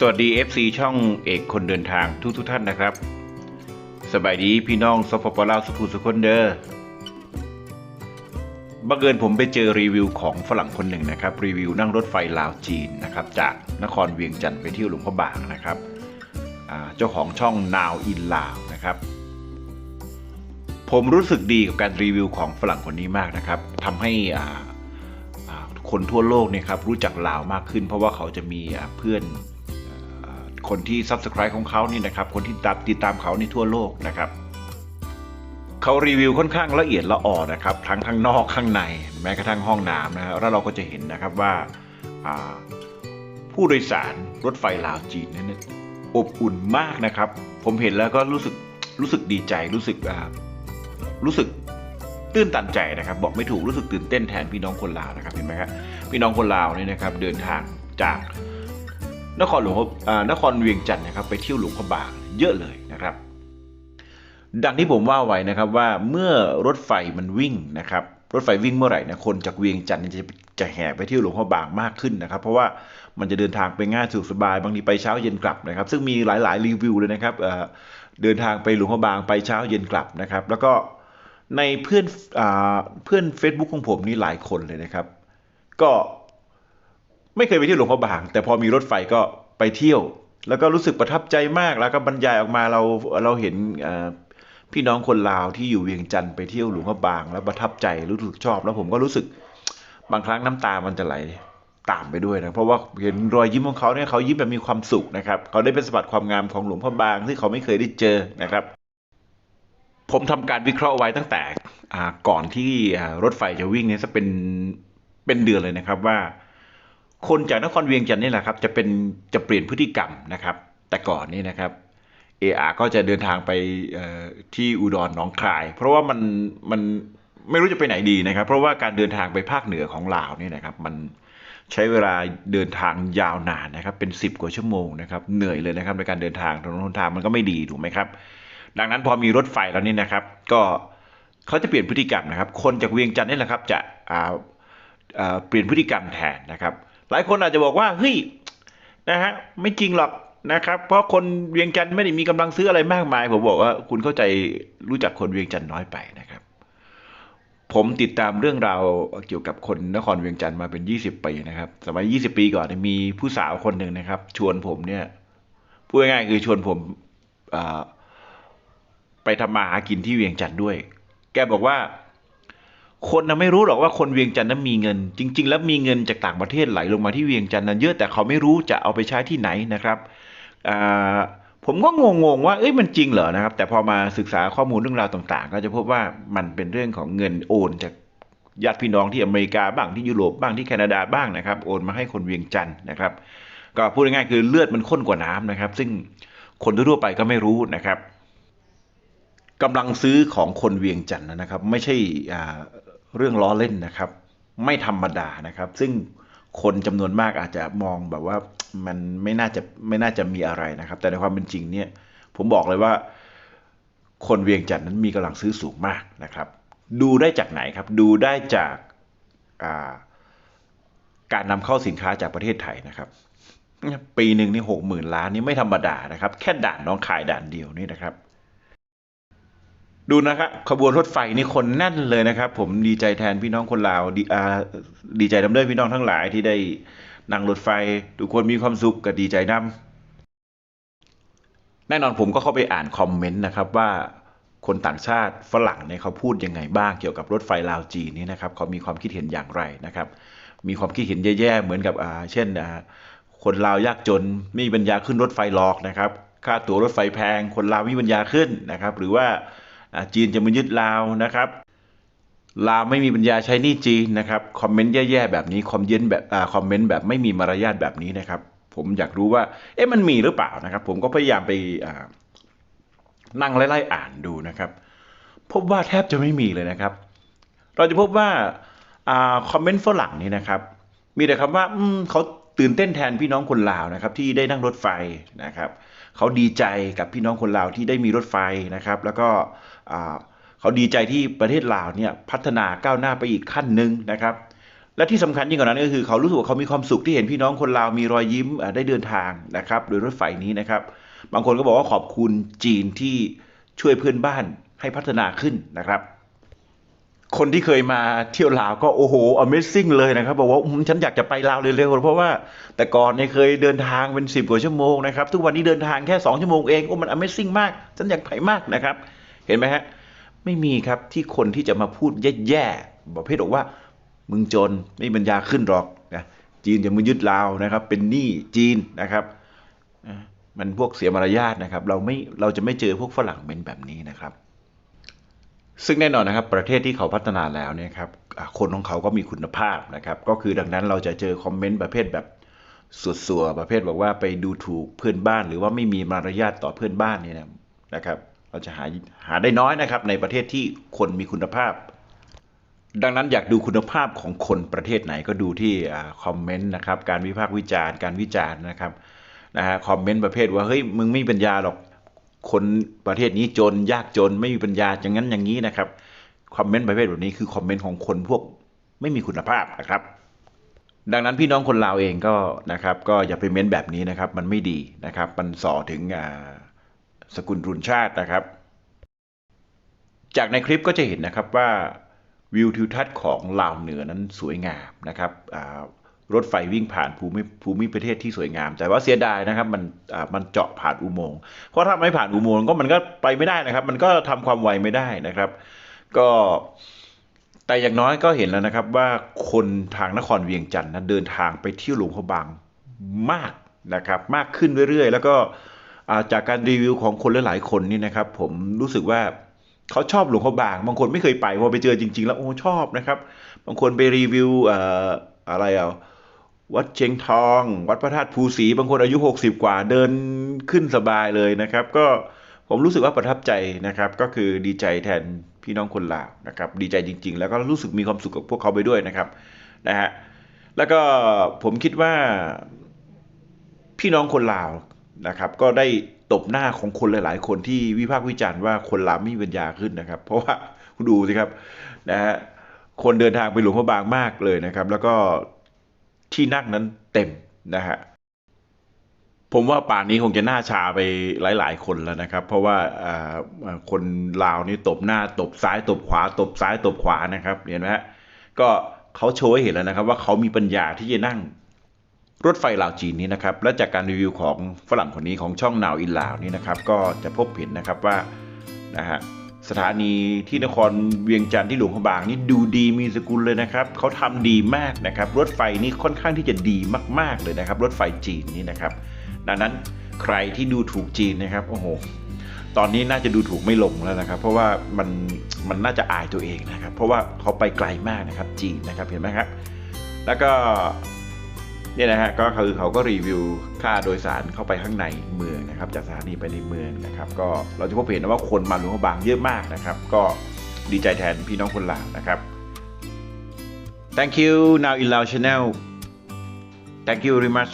สวัสดี FC ช่องเอกคนเดินทางทุกทุกท่านนะครับ สบายดีพี่น้องสปปลาวสุขุสุคนเดอร์บังเอิญผมไปเจอรีวิวของฝรั่งคนหนึ่งนะครับ รีวิวนั่งรถไฟลาวจีนนะครับ จากนครเวียงจันทร์ไปเที่ยวหลวงพ่อบางนะครับเจ้าของช่อง Now in ลาวนะครับ ผมรู้สึกดีกับการรีวิวของฝรั่งคนนี้มากนะครับทำให้คนทั่วโลกเนี่ยครับรู้จักลาวมากขึ้น เพราะว่าเขาจะมีเพื่อน คนที่ Subscribe ของเขานี่นะครับ คนที่ติดตามเขาในทั่วโลกนะครับเขารีวิวค่อนข้างละเอียดละอ่อนะครับทั้งข้างนอกข้างในแม้กระทั่งห้องน้ำนะฮะแล้วเราก็จะเห็นนะครับว่าผู้โดยสารรถไฟลาวจีนนั้นอบอุ่นมากนะครับ ผมเห็นแล้วก็รู้สึกรู้สึกดีใจรู้สึกรู้สึกตื้นตันใจนะครับ บอกไม่ถูกรู้สึกตื่นเต้นแทนพี่น้องคนลาวนะครับเห็นไหมครับพี่น้องคนลาวเนี่ยนะครับ เดินทางจาก นครหลวงนครเวียงจันทร์นะครับไปเที่ยวหลวงพระบางเยอะเลยนะครับ ดังที่ผมว่าไว้นะครับว่าเมื่อรถไฟมันวิ่งนะครับรถไฟวิ่งเมื่อไหร่นะคนจากเวียงจันทร์จะจะแห่ไปเที่ยวหลวงพ่อบางมากขึ้นนะครับ เพราะว่ามันจะเดินทางไปง่ายสะดวกสบาย บางทีไปเช้าเย็นกลับนะครับ ซึ่งมีหลาย ๆ รีวิวเลยนะครับเดินทางไปหลวงพ่อบางไปเช้าเย็นกลับนะครับ แล้วก็ในเพื่อนอเพื่อน Facebook ของผมนี่หลายคนเลยนะครับ ก็ ไม่เคยไปเที่ยวหลวงพระบาง แต่พอมีรถไฟก็ไปเที่ยว แล้วก็รู้สึกประทับใจมากแล้วก็บรรยายออกมาเราเราเห็นพี่น้องคนลาวที่อยู่เวียงจันทร์ไปเที่ยวหลวงพระบาง แล้วประทับใจรู้สึกชอบ แล้วผมก็รู้สึกบางครั้งน้ำตามันจะไหลตามไปด้วยนะเพราะว่าเห็นรอยยิ้มของเขาเนี่ยเขายิ้มแบบมีความสุขนะครับเขาได้เป็นสมบัติความงามของหลวงพ่อบางที่เขาไม่เคยได้เจอนะครับ ผมทำการวิเคราะห์ไว้ตั้งแต่ก่อนที่รถไฟจะวิ่งเนี่ยจะเป็นเป็นเดือนเลยนะครับว่า คนจากนครเวียงจันทร์นี่แหละครับจะเป็นจะเปลี่ยนพฤติกรรมนะครับ แต่ก่อนนี่นะครับเออาก็จะเดินทางไปที่อุดรหนองคาย เพราะว่ามันมันไม่รู้จะไปไหนดีนะครับ เพราะว่าการเดินทางไปภาคเหนือของลาวนี่นะครับ มันใช้เวลาเดินทางยาวนานนะครับ เป็น 10 กว่าชั่วโมงนะครับเหนื่อยเลยนะครับในการเดินทางถนนหนทางมันก็ไม่ดีถูกไหมครับ ดังนั้นพอมีรถไฟแล้วนี่นะครับ ก็เขาจะเปลี่ยนพฤติกรรมนะครับ คนจากเวียงจันทร์นี่แหละครับ จะเปลี่ยนพฤติกรรมแทนนะครับ หลายคนอาจจะบอกว่าเฮ้ยนะฮะไม่จริงหรอกนะครับ เพราะคนเวียงจันทร์ไม่ได้มีกำลังซื้ออะไรมากมาย ผมบอกว่าคุณเข้าใจรู้จักคนเวียงจันทร์น้อยไปนะครับ ผมติดตามเรื่องราวเกี่ยวกับคนนครเวียงจันทร์มาเป็น 20 ปีนะครับ สมัย 20 ปีก่อนมีผู้สาวคนหนึ่งนะครับ ชวนผมเนี่ยพูดง่ายๆคือชวนผมไปทำมาหากินที่เวียงจันทร์ด้วย แกบอกว่า คนนะไม่รู้หรอกว่าคนเวียงจันทร์นั้นมีเงิน จริง ๆ แล้วมีเงินจากต่างประเทศไหลลงมาที่เวียงจันทร์นั้นเยอะแต่เขาไม่รู้จะเอาไปใช้ที่ไหนนะครับผมก็งงๆว่าเอ้ยมันจริงเหรอนะครับ แต่พอมาศึกษาข้อมูลเรื่องราวต่างๆ ก็จะพบว่ามันเป็นเรื่องของเงินโอนจากญาติพี่น้องที่อเมริกาบ้างที่ยุโรปบ้างที่แคนาดาบ้างนะครับ โอนมาให้คนเวียงจันทร์นะครับ ก็พูดง่ายๆคือเลือดมันข้นกว่าน้ำนะครับ ซึ่งคนทั่วไปก็ไม่รู้นะครับกำลังซื้อของคนเวียงจันทร์นะครับ ไม่ใช่ เรื่องล้อเล่นนะครับ ไม่ธรรมดานะครับ ซึ่งคนจำนวนมากอาจจะมองแบบว่ามันไม่น่าจะไม่น่าจะมีอะไรนะครับ แต่ในความเป็นจริงเนี่ย ผมบอกเลยว่า คนเวียงจันทร์นั้นมีกำลังซื้อสูงมากนะครับ ดูได้จากไหนครับ ดูได้จากาการนำเข้าสินค้าจากประเทศไทยนะครับปีหนึ่งนี่หกหมื่นล้านนี่ไม่ธรรมดานะครับ แค่ด่านน้องขายด่านเดียวนี่นะครับ ดูนะครับขบวนรถไฟนี่คนแน่นเลยนะครับ ผมดีใจแทนพี่น้องคนลาวดีอาดีใจนำด้วยพี่น้องทั้งหลายที่ได้นั่งรถไฟ ทุกคนมีความสุขก็ดีใจนำแน่นอนผมก็เข้าไปอ่านคอมเมนต์นะครับว่าคนต่างชาติฝรั่งเนี่ยเขาพูดยังไงบ้างเกี่ยวกับรถไฟลาวจีนนี่นะครับเขามีความคิดเห็นอย่างไรนะครับ มีความคิดเห็นแย่ๆเหมือนกับอ่าเช่นอ่าคนลาวยากจนไม่มีปัญญาขึ้นรถไฟหรอกนะครับ ค่าตั๋วรถไฟแพง คนลาวมีปัญญาขึ้นนะครับ หรือว่า จีนจะมายึดลาวนะครับลาวไม่มีปัญญาใช้หนี้จีนนะครับคอมเมนต์แย่ๆแบบนี้คอมเมนต์แบบคอมเมนต์แบบไม่มีมารยาทแบบนี้นะครับ ผมอยากรู้ว่าเอ๊ะมันมีหรือเปล่านะครับ ผมก็พยายามไปนั่งไล่ๆอ่านดูนะครับ พบว่าแทบจะไม่มีเลยนะครับ เราจะพบว่าอคอมเมนต์ฝรั่งนี่นะครับ มีแต่คำว่าอืมเขา ตื่นเต้นแทนพี่น้องคนลาวนะครับที่ได้นั่งรถไฟนะครับเขาดีใจกับพี่น้องคนลาวที่ได้มีรถไฟนะครับ แล้วก็เขาดีใจที่ประเทศลาวเนี่ยพัฒนาก้าวหน้าไปอีกขั้นหนึ่งนะครับ และที่สำคัญยิ่งกว่านั้นก็คือ เขารู้สึกว่าเขามีความสุขที่เห็นพี่น้องคนลาวมีรอยยิ้มได้เดินทางนะครับ โดยรถไฟนี้นะครับ บางคนก็บอกว่าขอบคุณจีนที่ช่วยเพื่อนบ้านให้พัฒนาขึ้นนะครับ คนที่เคยมาเที่ยวลาวก็โอ้โห Amazing เลยนะครับ บอกว่าอืมฉันอยากจะไปลาวเร็วๆเพราะว่าแต่ก่อนเนี่ยเคยเดินทางเป็นสิบกว่าชั่วโมงนะครับ ทุกวันนี้เดินทางแค่ 2 ชั่วโมงเองโอ้มัน Amazing มาก ฉันอยากไปมากนะครับ เห็นไหมฮะ ไม่มีครับที่คนที่จะมาพูดแย่ๆประเภทบอกว่า มึงจนไม่มีปัญญาขึ้นหรอกนะจีนจะมายึดลาวนะครับ เป็นหนี้จีนนะครับมันพวกเสียมารยาทนะครับ เราไม่เราจะไม่เจอพวกฝรั่งเป็นแบบนี้นะครับ ซึ่งแน่นอนนะครับประเทศที่เขาพัฒนาแล้วเนี่ยครับคนของเขาก็มีคุณภาพนะครับก็คือดังนั้นเราจะเจอคอมเมนต์ประเภทแบบสัวๆประเภทบอกว่าไปดูถูกเพื่อนบ้าน หรือว่าไม่มีมารยาทต่อเพื่อนบ้านเนี่ยนะครับ เราจะหาหาได้น้อยนะครับ ในประเทศที่คนมีคุณภาพ ดังนั้นอยากดูคุณภาพของคนประเทศไหนก็ดูที่คอมเมนต์นะครับการวิพากษ์วิจารณ์การวิจารณ์นะครับนะฮะคอมเมนต์ประเภทว่าเฮ้ยมึงไม่มีปัญญาหรอก คนประเทศนี้จนยากจนไม่มีปัญญาอย่างนั้นอย่างนี้นะครับคอมเมนต์ประเภทแบบนี้คือคอมเมนต์ของคนพวกไม่มีคุณภาพนะครับ ดังนั้นพี่น้องคนลาวเองก็นะครับ ก็อย่าไปเม้นแบบนี้นะครับ มันไม่ดีนะครับ มันส่อถึงสกุลรุนชาตินะครับ จากในคลิปก็จะเห็นนะครับว่าวิวทิวทัศน์ของลาวเหนือนั้นสวยงามนะครับอ่า รถไฟวิ่งผ่านภูมิภูมิประเทศที่สวยงาม แต่ว่าเสียดายนะครับมันอ่ามันเจาะผ่านอุโมงค์เพราะถ้าไม่ผ่านอุโมงค์ก็มันก็ไปไม่ได้นะครับ มันก็ทำความไวไม่ได้นะครับ ก็แต่อย่างน้อยก็เห็นแล้วนะครับว่าคนทางนครเวียงจันทร์นะเดินทางไปเที่ยวหลวงพระบางมากนะครับมากขึ้นเรื่อยๆ แล้วก็จากการรีวิวของคนหลายๆคนนี่นะครับ ผมรู้สึกว่าเขาชอบหลวงพ่อบาง บางคนไม่เคยไปพอไปเจอจริง ๆ แล้วโอ้ชอบนะครับ บางคนไปรีวิวอออะไรอะ วัดเชียงทอง วัดพระธาตุภูสีบางคนอายุ 60 กว่าเดินขึ้นสบายเลยนะครับ ก็ผมรู้สึกว่าประทับใจนะครับ ก็คือดีใจแทนพี่น้องคนลาวนะครับ ดีใจจริง ๆ แล้วก็รู้สึกมีความสุขกับพวกเขาไปด้วยนะครับนะฮะแล้วก็ผมคิดว่าพี่น้องคนลาวนะครับ ก็ได้ตบหน้าของคนหลาย ๆ คนที่วิพากษ์วิจารณ์ว่าคนลาวไม่มีปัญญาขึ้นนะครับ เพราะว่าคุณดูสิครับนะฮะคนเดินทางไปหลวงพระบางมากเลยนะครับ แล้วก็ ที่นั่งนั้นเต็มนะฮะผมว่าป่านนี้คงจะหน้าชาไปหลาย ๆ คนแล้วนะครับ เพราะว่าคนลาวนี่ตบหน้าตบซ้ายตบขวา ตบซ้ายตบขวานะครับเห็นไหมฮะก็เขาโชว์ให้เห็นแล้วนะครับ ว่าเขามีปัญญาที่จะนั่งรถไฟลาวจีนนี้นะครับ และจากการรีวิวของฝรั่งคนนี้ของช่องนาวอินลาวนี่นะครับ ก็จะพบเห็นนะครับว่านะฮะ สถานีที่นครเวียงจันทร์ที่หลวงพระบางนี่ดูดีมีสกุลเลยนะครับเขาทำดีมากนะครับ รถไฟนี่ค่อนข้างที่จะดีมาก ๆเลยนะครับ รถไฟจีนนี่นะครับ ดังนั้นใครที่ดูถูกจีนนะครับโอ้โหตอนนี้น่าจะดูถูกไม่ลงแล้วนะครับ เพราะว่ามันมันน่าจะอายตัวเองนะครับ เพราะว่าเขาไปไกลมากนะครับจีนนะครับเห็นไหมครับ แล้วก็ เนี่ยนะฮะก็คือเขาก็รีวิวค่าโดยสารเข้าไปข้างในเมืองนะครับจากสถานีไปในเมืองนะครับก็เราจะพบเห็นว่าคนมาหลวงพระบางเยอะมากนะครับ ก็ดีใจแทนพี่น้องคนลาวนะครับ thank you now in Lao channel thank you very much